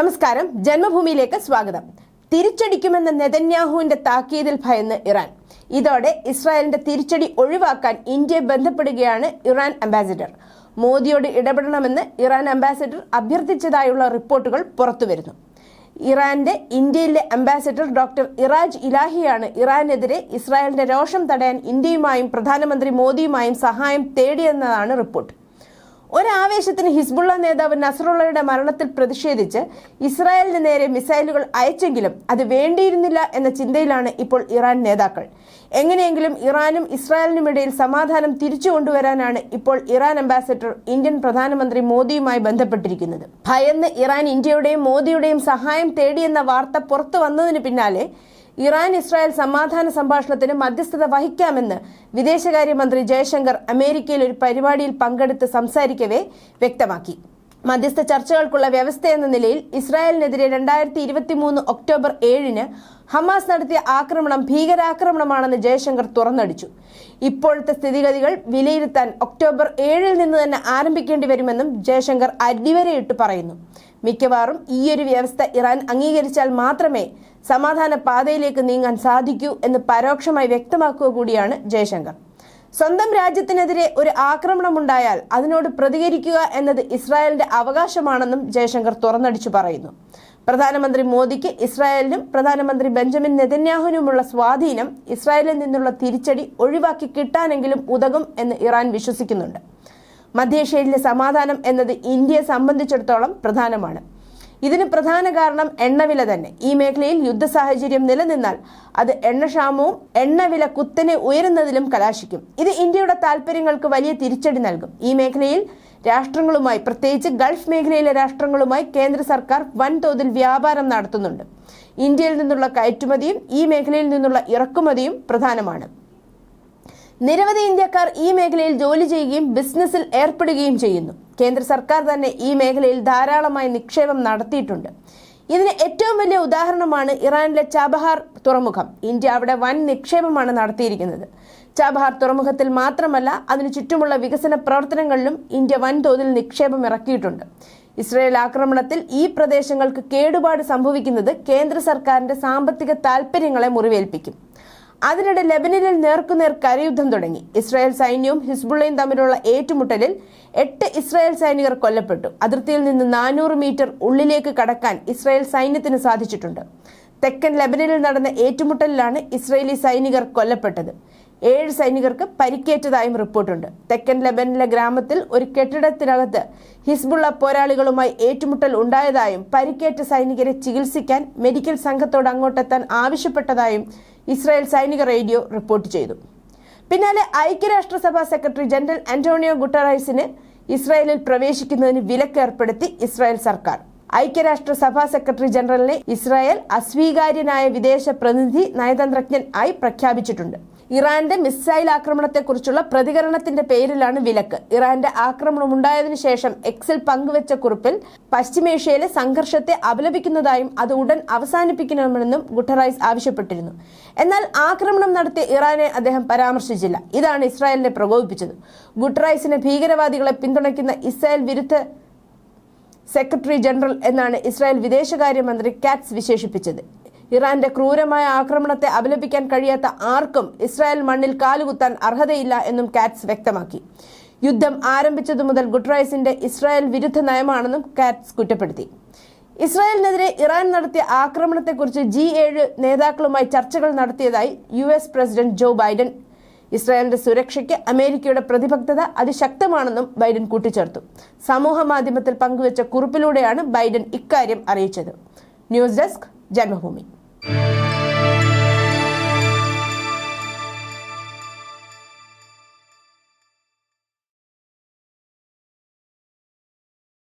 നമസ്കാരം. ജന്മഭൂമിയിലേക്ക് സ്വാഗതം. തിരിച്ചടിക്കുമെന്ന നെതന്യാഹുവിന്റെ താക്കീതിൽ ഭയന്ന് ഇറാൻ. ഇതോടെ ഇസ്രായേലിന്റെ തിരിച്ചടി ഒഴിവാക്കാൻ ഇന്ത്യയെ ബന്ധപ്പെടുകയാണ് ഇറാൻ അംബാസിഡർ. മോദിയോട് ഇടപെടണമെന്ന് ഇറാൻ അംബാസിഡർ അഭ്യർത്ഥിച്ചതായുള്ള റിപ്പോർട്ടുകൾ പുറത്തുവരുന്നു. ഇറാന്റെ ഇന്ത്യയിലെ അംബാസിഡർ ഡോക്ടർ ഇറാജ് ഇലാഹിയാണ് ഇറാനെതിരെ ഇസ്രായേലിന്റെ രോഷം തടയാൻ ഇന്ത്യയുമായും പ്രധാനമന്ത്രി മോദിയുമായും സഹായം തേടിയെന്നതാണ് റിപ്പോർട്ട്. ഒരാവേശത്തിന് ഹിസ്ബുള്ള നേതാവ് നസറുള്ളയുടെ മരണത്തിൽ പ്രതിഷേധിച്ച് ഇസ്രായേലിന് നേരെ മിസൈലുകൾ അയച്ചെങ്കിലും അത് വേണ്ടിയിരുന്നില്ല എന്ന ചിന്തയിലാണ് ഇപ്പോൾ ഇറാൻ നേതാക്കൾ. എങ്ങനെയെങ്കിലും ഇറാനും ഇസ്രായേലിനുമിടയിൽ സമാധാനം തിരിച്ചു കൊണ്ടുവരാനാണ് ഇപ്പോൾ ഇറാൻ അംബാസഡർ ഇന്ത്യൻ പ്രധാനമന്ത്രി മോദിയുമായി ബന്ധപ്പെട്ടിരിക്കുന്നത്. ഭയന്ന് ഇറാൻ ഇന്ത്യയുടെയും മോദിയുടെയും സഹായം തേടിയെന്ന വാർത്ത പുറത്തു വന്നതിന് പിന്നാലെ ഇറാൻ ഇസ്രായേൽ സമാധാന സംഭാഷണത്തിന് മധ്യസ്ഥത വഹിക്കാമെന്ന് വിദേശകാര്യമന്ത്രി ജയശങ്കർ അമേരിക്കയിൽ ഒരു പരിപാടിയിൽ പങ്കെടുത്ത് സംസാരിക്കവേ വ്യക്തമാക്കി. മധ്യസ്ഥ ചർച്ചകൾക്കുള്ള വ്യവസ്ഥയെന്ന നിലയിൽ ഇസ്രായേലിനെതിരെ രണ്ടായിരത്തി ഇരുപത്തി മൂന്ന് ഒക്ടോബർ ഏഴിന് ഹമാസ് നടത്തിയ ആക്രമണം ഭീകരാക്രമണമാണെന്ന് ജയശങ്കർ തുറന്നടിച്ചു. ഇപ്പോഴത്തെ സ്ഥിതിഗതികൾ വിലയിരുത്താൻ ഒക്ടോബർ ഏഴിൽ നിന്ന് തന്നെ ആരംഭിക്കേണ്ടി വരുമെന്നും ജയശങ്കർ അടിവരയിട്ട് പറയുന്നു. മിക്കവാറും ഈയൊരു വ്യവസ്ഥ ഇറാൻ അംഗീകരിച്ചാൽ മാത്രമേ സമാധാന പാതയിലേക്ക് നീങ്ങാൻ സാധിക്കൂ എന്ന് പരോക്ഷമായി വ്യക്തമാക്കുക കൂടിയാണ് ജയശങ്കർ. സ്വന്തം രാജ്യത്തിനെതിരെ ഒരു ആക്രമണമുണ്ടായാൽ അതിനോട് പ്രതികരിക്കുക എന്നത് ഇസ്രായേലിന്റെ അവകാശമാണെന്നും ജയശങ്കർ തുറന്നടിച്ചു പറയുന്നു. പ്രധാനമന്ത്രി മോദിക്ക് ഇസ്രായേലിനും പ്രധാനമന്ത്രി ബെഞ്ചമിൻ നെതന്യാഹുനുമുള്ള സ്വാധീനം ഇസ്രായേലിൽ നിന്നുള്ള തിരിച്ചടി ഒഴിവാക്കി കിട്ടാനെങ്കിലും ഉതകും എന്ന് ഇറാൻ വിശ്വസിക്കുന്നുണ്ട്. മധ്യേഷ്യയിലെ സമാധാനം എന്നത് ഇന്ത്യയെ സംബന്ധിച്ചിടത്തോളം പ്രധാനമാണ്. ഇതിന് പ്രധാന കാരണം എണ്ണവില തന്നെ. ഈ മേഖലയിൽ യുദ്ധ സാഹചര്യം നിലനിന്നാൽ അത് എണ്ണക്ഷാമവും എണ്ണവില കുത്തനെ ഉയരുന്നതിലും കലാശിക്കും. ഇത് ഇന്ത്യയുടെ താൽപ്പര്യങ്ങൾക്ക് വലിയ തിരിച്ചടി നൽകും. ഈ മേഖലയിൽ രാഷ്ട്രങ്ങളുമായി പ്രത്യേകിച്ച് ഗൾഫ് മേഖലയിലെ രാഷ്ട്രങ്ങളുമായി കേന്ദ്ര സർക്കാർ വൻതോതിൽ വ്യാപാരം നടത്തുന്നുണ്ട്. ഇന്ത്യയിൽ നിന്നുള്ള കയറ്റുമതിയും ഈ മേഖലയിൽ നിന്നുള്ള ഇറക്കുമതിയും പ്രധാനമാണ്. നിരവധി ഇന്ത്യക്കാർ ഈ മേഖലയിൽ ജോലി ചെയ്യുകയും ബിസിനസ്സിൽ ഏർപ്പെടുകയും ചെയ്യുന്നു. കേന്ദ്ര സർക്കാർ തന്നെ ഈ മേഖലയിൽ ധാരാളമായി നിക്ഷേപം നടത്തിയിട്ടുണ്ട്. ഇതിന് ഏറ്റവും വലിയ ഉദാഹരണമാണ് ഇറാനിലെ ചാബഹാർ തുറമുഖം. ഇന്ത്യ അവിടെ വൻ നിക്ഷേപമാണ് നടത്തിയിരിക്കുന്നത്. ചാബഹാർ തുറമുഖത്തിൽ മാത്രമല്ല അതിനു ചുറ്റുമുള്ള വികസന പ്രവർത്തനങ്ങളിലും ഇന്ത്യ വൻതോതിൽ നിക്ഷേപം ഇറക്കിയിട്ടുണ്ട്. ഇസ്രയേൽ ആക്രമണത്തിൽ ഈ പ്രദേശങ്ങൾക്ക് കേടുപാട് സംഭവിക്കുന്നത് കേന്ദ്ര സർക്കാരിന്റെ സാമ്പത്തിക താൽപ്പര്യങ്ങളെ മുറിവേൽപ്പിക്കും. അതിനിടെ ലെബനനിൽ നേർക്കുനേർ കരയുദ്ധം തുടങ്ങി. ഇസ്രായേൽ സൈന്യവും ഹിസ്ബുള്ളയും തമ്മിലുള്ള ഏറ്റുമുട്ടലിൽ എട്ട് ഇസ്രായേൽ സൈനികർ കൊല്ലപ്പെട്ടു. അതിർത്തിയിൽ നിന്ന് നാനൂറ് മീറ്റർ ഉള്ളിലേക്ക് കടക്കാൻ ഇസ്രായേൽ സൈന്യത്തിന് സാധിച്ചിട്ടുണ്ട്. തെക്കൻ ലെബനനിൽ നടന്ന ഏറ്റുമുട്ടലിലാണ് ഇസ്രായേലി സൈനികർ കൊല്ലപ്പെട്ടത്. ഏഴ് സൈനികർക്ക് പരിക്കേറ്റതായും റിപ്പോർട്ടുണ്ട്. തെക്കൻ ലെബനിലെ ഗ്രാമത്തിൽ ഒരു കെട്ടിടത്തിനകത്ത് ഹിസ്ബുള്ള പോരാളികളുമായി ഏറ്റുമുട്ടൽ ഉണ്ടായതായും പരിക്കേറ്റ സൈനികരെ ചികിത്സിക്കാൻ മെഡിക്കൽ സംഘത്തോട് അങ്ങോട്ടെത്താൻ ആവശ്യപ്പെട്ടതായും ഇസ്രായേൽ സൈനിക റേഡിയോ റിപ്പോർട്ട് ചെയ്തു. പിന്നാലെ ഐക്യരാഷ്ട്രസഭാ സെക്രട്ടറി ജനറൽ അന്റോണിയോ ഗുട്ടറൈസിന് ഇസ്രായേലിൽ പ്രവേശിക്കുന്നതിന് വിലക്ക് ഏർപ്പെടുത്തി ഇസ്രായേൽ സർക്കാർ. ഐക്യരാഷ്ട്രസഭാ സെക്രട്ടറി ജനറലിനെ ഇസ്രായേൽ അസ്വീകാര്യനായ വിദേശ പ്രതിനിധി നയതന്ത്രജ്ഞൻ ആയി പ്രഖ്യാപിച്ചിട്ടുണ്ട്. ഇറാന്റെ മിസൈൽ ആക്രമണത്തെക്കുറിച്ചുള്ള പ്രതികരണത്തിന്റെ പേരിലാണ് വിലക്ക്. ഇറാന്റെ ആക്രമണം ഉണ്ടായതിനു ശേഷം എക്സിൽ പങ്കുവച്ച കുറിപ്പിൽ പശ്ചിമേഷ്യയിലെ സംഘർഷത്തെ അപലപിക്കുന്നതായും അത് ഉടൻ അവസാനിപ്പിക്കണമെന്നും ഗുട്ടറൈസ് ആവശ്യപ്പെട്ടിരുന്നു. എന്നാൽ ആക്രമണം നടത്തിയ ഇറാനെ അദ്ദേഹം പരാമർശിച്ചില്ല. ഇതാണ് ഇസ്രായേലിനെ പ്രകോപിപ്പിച്ചത്. ഗുട്ടറൈസിനെ ഭീകരവാദികളെ പിന്തുണയ്ക്കുന്ന ഇസ്രായേൽ വിരുദ്ധ സെക്രട്ടറി ജനറൽ എന്നാണ് ഇസ്രായേൽ വിദേശകാര്യമന്ത്രി കാറ്റ്സ് വിശേഷിപ്പിച്ചത്. ഇറാന്റെ ക്രൂരമായ ആക്രമണത്തെ അപലപിക്കാൻ കഴിയാത്ത ആർക്കും ഇസ്രായേൽ മണ്ണിൽ കാലുകുത്താൻ അർഹതയില്ല എന്നും കാറ്റ്സ് വ്യക്തമാക്കി. യുദ്ധം ആരംഭിച്ചതു മുതൽ ഗുട്രൈസിന്റെ ഇസ്രായേൽ വിരുദ്ധ നയമാണെന്നും കാറ്റ്സ് കുറ്റപ്പെടുത്തി. ഇസ്രായേലിനെതിരെ ഇറാൻ നടത്തിയ ആക്രമണത്തെക്കുറിച്ച് ജി ഏഴ് നേതാക്കളുമായി ചർച്ചകൾ നടത്തിയതായി U S president Joe Biden. ഇസ്രായേലിന്റെ സുരക്ഷയ്ക്ക് അമേരിക്കയുടെ പ്രതിബദ്ധത അതിശക്തമാണെന്നും ബൈഡൻ കൂട്ടിച്ചേർത്തു. സമൂഹ മാധ്യമത്തിൽ പങ്കുവച്ച കുറിപ്പിലൂടെയാണ് ബൈഡൻ ഇക്കാര്യം അറിയിച്ചത്. News desk Janmabhumi. Thank you.